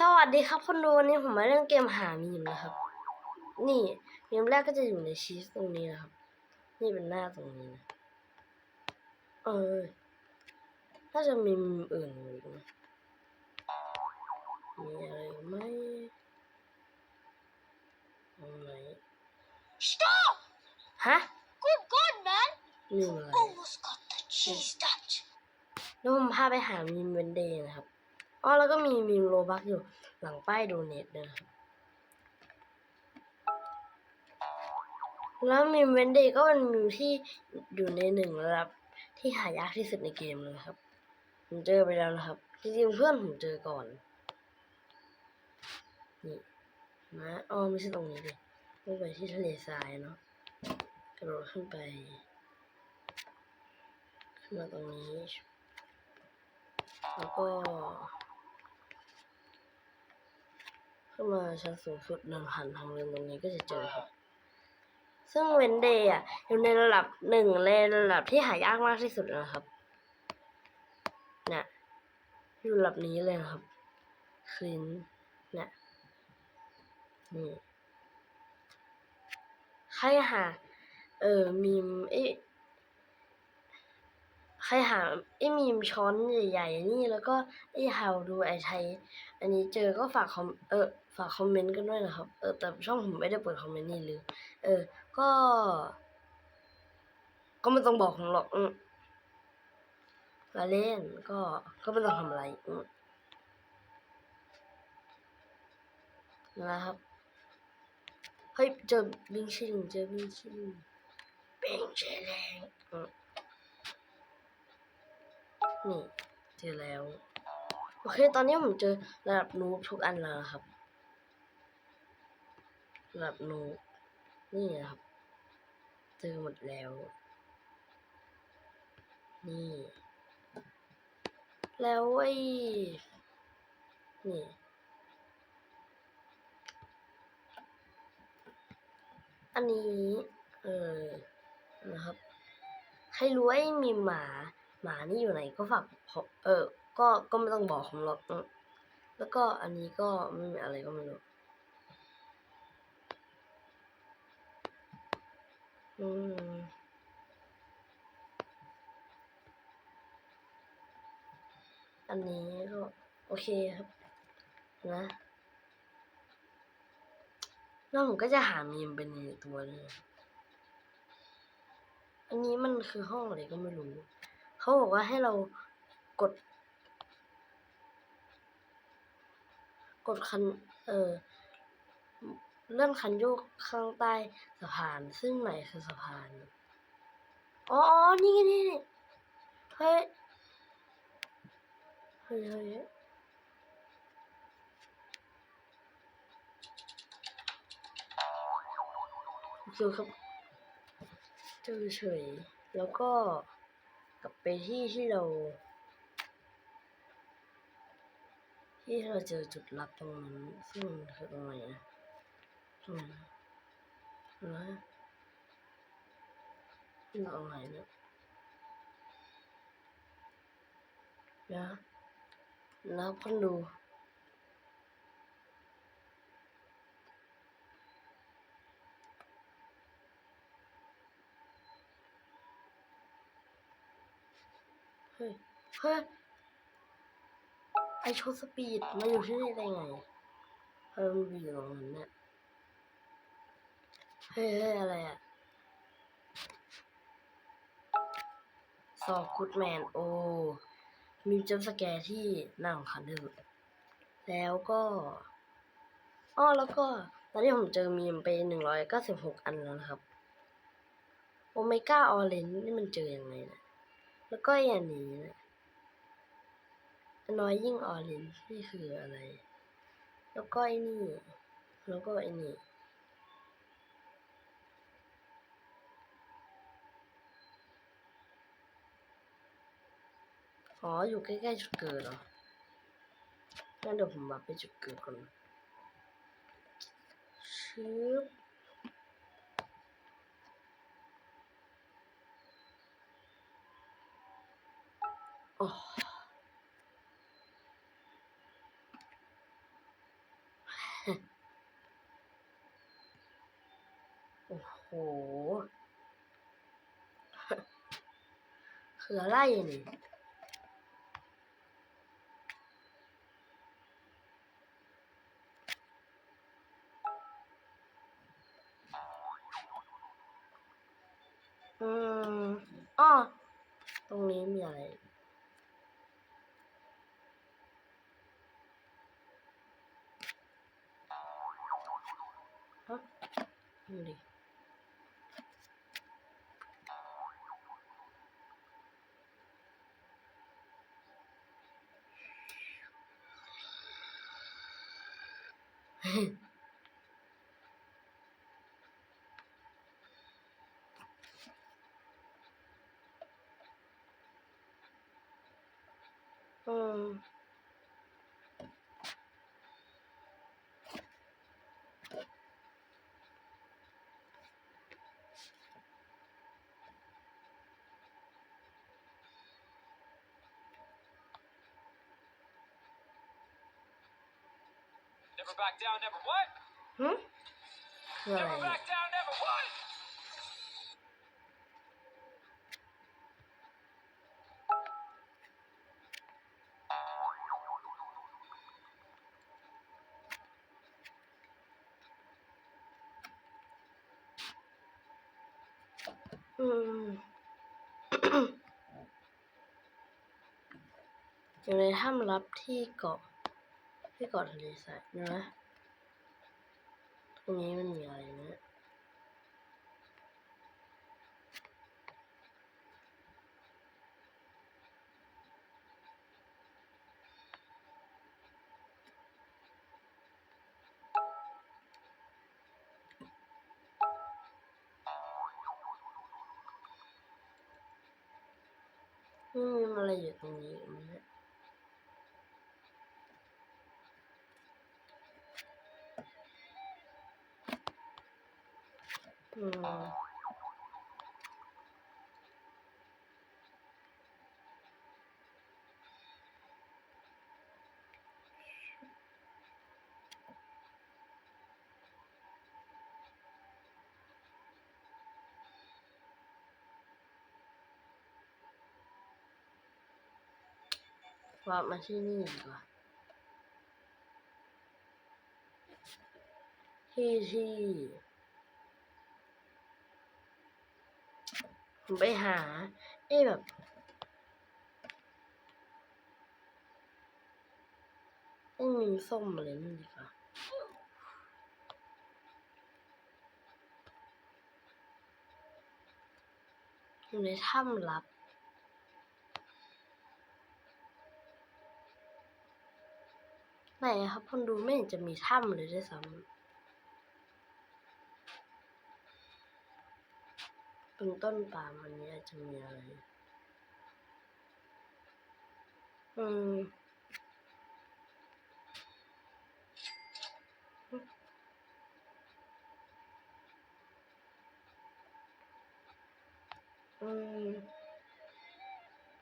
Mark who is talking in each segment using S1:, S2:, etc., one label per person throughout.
S1: สวัสดีครับคนดูวันนี้ผมมาเล่นเกมหามีมนะครับ นี่มีมแรกก็จะอยู่ในชีสตรงนี้นะครับ นี่เป็นหน้าตรงนี้นะเออน่าจะมีมีมอื่นอยู่อีกนะมีอะไรไหมตรงไหน
S2: Stop!
S1: ฮะ
S2: Good God, man!
S1: นี่มันอะไร
S2: Almost got the cheese touch.
S1: แล้วผมพาไปหามีมเวนเดย์นะครับ อ๋อแล้วก็มีมีมโลบักอยู่หลังป้ายโดเนทด้วยนะครับแล้วมีมเวนเดย์ก็เป็นมีมที่อยู่ในหนึ่งระดับที่หายากที่สุดในเกมเลยครับ ผมเจอไปแล้วนะครับจริงๆเพื่อนผมเจอก่อน นี่มาอ๋อไม่ใช่ตรงนี้ดิต้องไปที่ทะเลทรายเนาะกระโดดขึ้นไปขึ้นมาตรงนี้ แล้วก็ ขึ้นมาชั้นสูงสุดเดินผ่านทางเดินตรงนี้ก็จะเจอครับ ซึ่งเวนเดย์อะอยู่ในระดับหนึ่งในระดับที่หายากมากที่สุดนะครับ เนี่ยอยู่ระดับนี้เลยนะครับคืนเนี่ยนี่ใครหา เออมีมเอ๊ะใครหาไอ้มีมช้อนใหญ่ ๆ นี่แล้วก็ไอ้ how do I ใช้ อันนี้เจอก็ฝากคอมเออ ฝากคอมเมนต์กันด้วยนะครับ เออแต่ช่องผมไม่ได้เปิดคอมเมนต์นี่เลยเออ ก็ ก็ไม่ต้องบอกผมหรอกอืมมาเล่นก็ก็ไม่ต้องทำอะไรอืมนะครับ เฮ้ยเจอบิงชิงเจอบิงชิลิงบิงชิลิงอืมนี่เจอแล้ว โอเค ตอนนี้ผมเจอระดับนูบทุกอันแล้วครับ ระดับนูนี่นะครับเจอหมดแล้ว นี่ แล้วไอ้นี่ อันนี้ เออนะครับ ใครรู้ไอ้มีหมา หมานี่อยู่ไหนก็ฝากเออ ก็ก็ไม่ต้องบอกผมหรอกแล้วก็อันนี้ก็ไม่มีอะไรก็ไม่รู้ อันนี้ก็โอเคครับ นะแล้วผมก็จะหามีมเป็นตัวนึงอันนี้มันคือห้องอะไรก็ไม่รู้ เขาบอกว่าให้เรากด กดคัน เออ เลื่อนคันโยกข้างใต้สะพาน ซึ่งไหนคือสะพาน อ๋อ นี่ไงนี่นี่เฮ้ยเฮ้ยเฮ้ยโอเคครับเจอเฉย แล้วก็กลับไปที่ที่เรา ที่เราเจอจุดลับตรงนั้น ซึ่งมันคือตรงไหนนะ ตรงไหนะตรงไรงไหนเนี่ยเดี๋ยวนะแล้วคนดูเฮ้ยเฮ้ยไอโชว์สปีดมาอยู่ที่นี่ได้ไงเฮ้ยมันอยู่ตรงนั้นเนี่ย เฮ้ยอะไรอะซอกูดแมนโอ มีจัมสแกร์ที่น่าสำคัญที่สุดแล้วก็อ้อแล้วก็ตอนนี้ผมเจอมีมไปหนึ่งร้อยเก้าสิบหกอันแล้วนะครับ โอเมก้าออเรนนี่มันเจอยังไงนะ แล้วก็อย่างนี้นะน้อยยิ่งออเรนนี่คืออะไร แล้วก็ไอ้นี่ แล้วก็ไอ้นี่ อ๋อ อยู่ใกล้ๆจุดเกิดเหรองั้นเดี๋ยวผมมาไปจุดเกิดก่อนชิบโอ้โห คืออะไรเนี่ย อ้อตรงนี้มีอะไรฮะดูดิ อืม
S3: Never back down, never what?
S1: หึคืออะไร
S3: Never back down, never what?
S1: อยู่ในถ้ำลับที่เกาะ ที่เกาะทะเลทรายเนะ ตรงนี้มันมีอะไรนะ อืมมีอะไรอยู่ตรงนี้อีกไหม เนี่ยอืมว่ามาที่นี่ดีกว่าที่ที่ผมไปหาเอ้แบบไม่มีส้มอะไรนี่ดีกว่าอยู่ในถ้ำลับ ไหนครับคนดูไม่เห็นจะมีถ้ำเลยด้วยซ้ำเป็นต้นปาล์มอันนี้อาจจะมีอะไร อืมอืม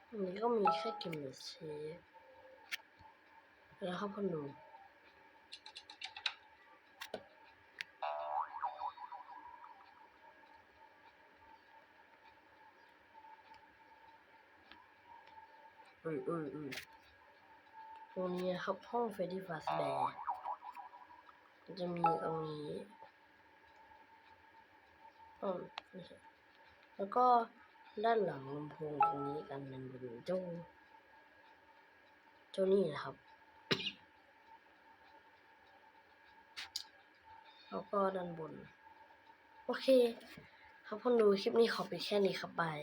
S1: อันนี้ก็มีแค่กิมมิชชฟ แล้วครับคนดูอุ้ยอุ้ยอุ้ยตรงนี้นะครับห้องเฟรดดี้ฟาสแบร์มันจะมีตรงนี้อืมไม่ใช่แล้วก็ด้านหลังลำโพงตรงนี้กันเป็นเป็นเจ้าเจ้านี่นะครับ แล้วก็ด้านบน โอเค ครับคนดูคลิปนี้ขอไปแค่นี้ครับบาย